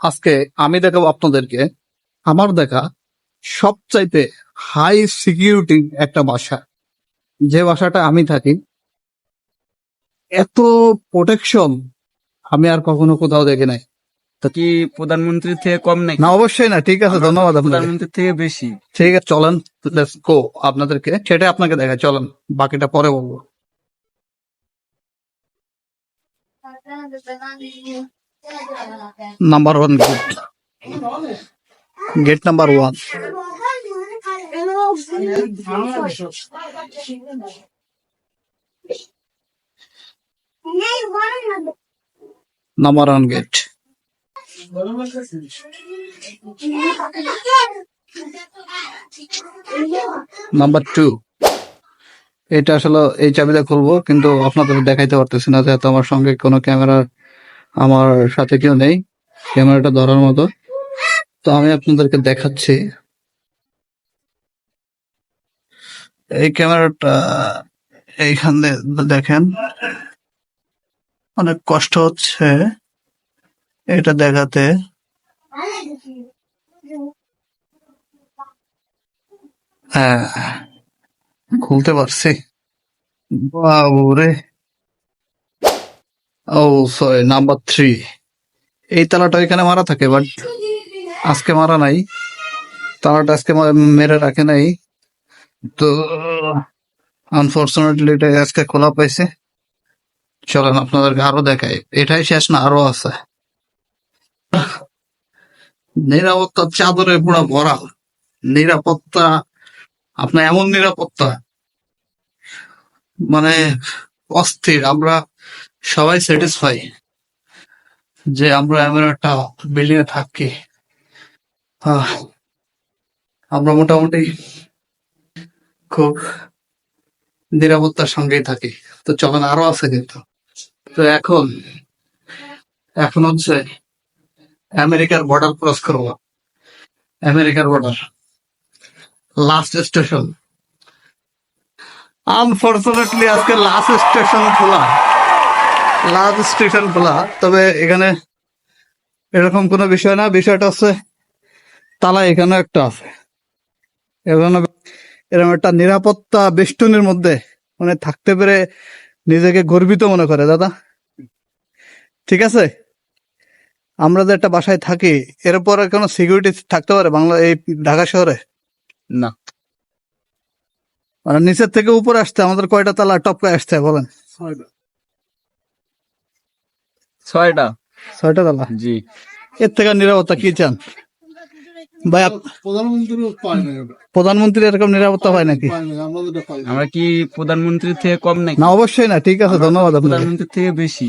আজকে আমি দেখাবো আপনাদেরকে। আমার দেখা সবচাইতে হাই সিকিউরিটি একটা বাসা। যে বাসাটা আমি থাকি এত প্রোটেকশন আমি আর কখনো কোথাও দেখি নাই। কি প্রধানমন্ত্রীর থেকে কম নাকি? না অবশ্যই না ঠিক আছে ধন্যবাদ প্রধানমন্ত্রীর থেকে বেশি। ঠিক আছে চলেন লেটস গো আপনাদেরকে। সেটা আপনাকে দেখায় চলেন বাকিটা পরে বলব। Number one gate gate number one number one gate number two এটা আসলে এই চাবিটা খুলবো, কিন্তু আপনাদের দেখাইতে পারতেছি না যেহেতু আমার সঙ্গে কোনো ক্যামেরা আমার সাথে কেউ নেই, ক্যামেরাটা ধরার মতো। তো আমি আপনাদেরকে দেখাচ্ছি। এই ক্যামেরাটা এইখানে দেখেন। অনেক কষ্ট হচ্ছে এটা দেখাতে। হ্যাঁ খুলতে পারছি। বাবুরে। ও সরি নাম্বার থ্রি এই তালাটা এখানে মারা থাকে বাট আজকে মারা নাই। তালাটা আজকে মেরে রাখে নাই। তো আনফর্চুনেটলি এটা আজকে খোলা পাইছে। চলেন আপনাদেরকে আরও দেখাই। এটাই শেষ না, আরও আছে। নিরাপত্তা চাদরে পুরো ভরা। নিরাপত্তা, আপনার এমন নিরাপত্তা। মানে অস্থির। আমরা সবাই স্যাটিসফাই যে আমরা এমন একটা বিল্ডিং এ থাকি আমরা মোটামুটি খুব নিরাপত্তার সঙ্গেই থাকি। তো চলেন, আরও আছে কিন্তু। তো এখন এখন হচ্ছে আমেরিকার বর্ডার ক্রস করব। আমেরিকার বর্ডার লাস্ট স্টেশন আনফর্চুনেটলি আজকে লাস্ট স্টেশন খোলা। লাস্ট স্টেশন খোলা তবে এখানে এরকম কোনো বিষয় না। বিষয়টা হচ্ছে তালা এখানে একটা আছে। এখানে এরকম একটা নিরাপত্তা বেষ্টনীর মধ্যে মানে থাকতে পেরে নিজেকে গর্বিত মনে করে দাদা। ঠিক আছে? আমরা যে একটা বাসায় থাকি এর উপরে কোনো সিকিউরিটি থাকতে পারে বাংলা এই ঢাকা শহরে? না। মানে নিচের থেকে উপরে আসতে আমাদের কয়টা তালা টপকে আসতে বলেন? ছয়টা। ছয়টা তালা? জি। এর থেকে নিরাপত্তা কি চান? ভাই প্রধানমন্ত্রী প্রধানমন্ত্রী এরকম নিরাপত্তা হয় নাকি? আমরা কি প্রধানমন্ত্রীর থেকে কম নাকি? না অবশ্যই না ঠিক আছে ধন্যবাদ প্রধানমন্ত্রীর থেকে বেশি।